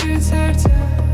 future turtle.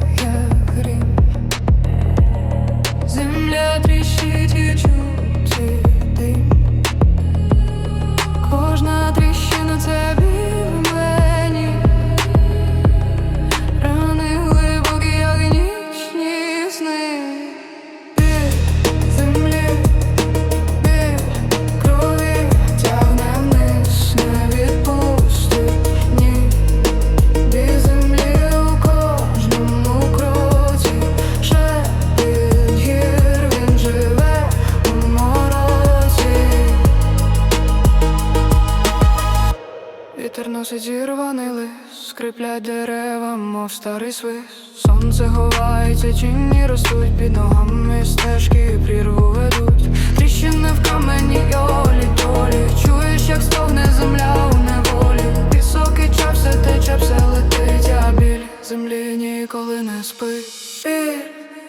Вітер носить зірваний лист, скриплять дерева, мов старий свист. Сонце ховається, тіні ростуть під ногами стежки прірву ведуть. Тріщини в камені й олі долі. Чуєш, як стогне земля у неволі. Пісок і чап, все тече, все летить, а біль землі ніколи не спить. Біль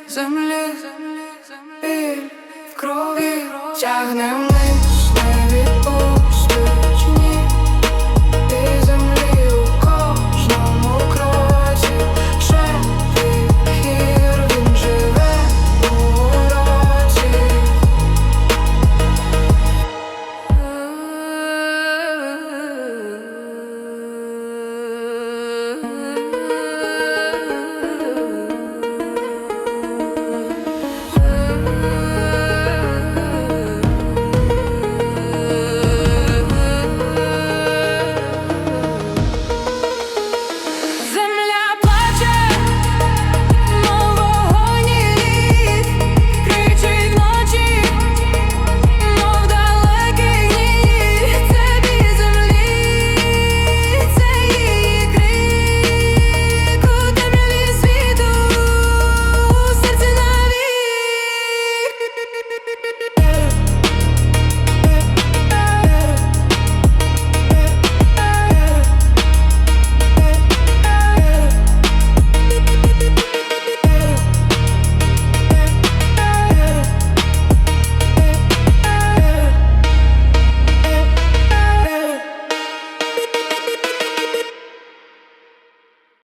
землі, біль в крові тягне вниз.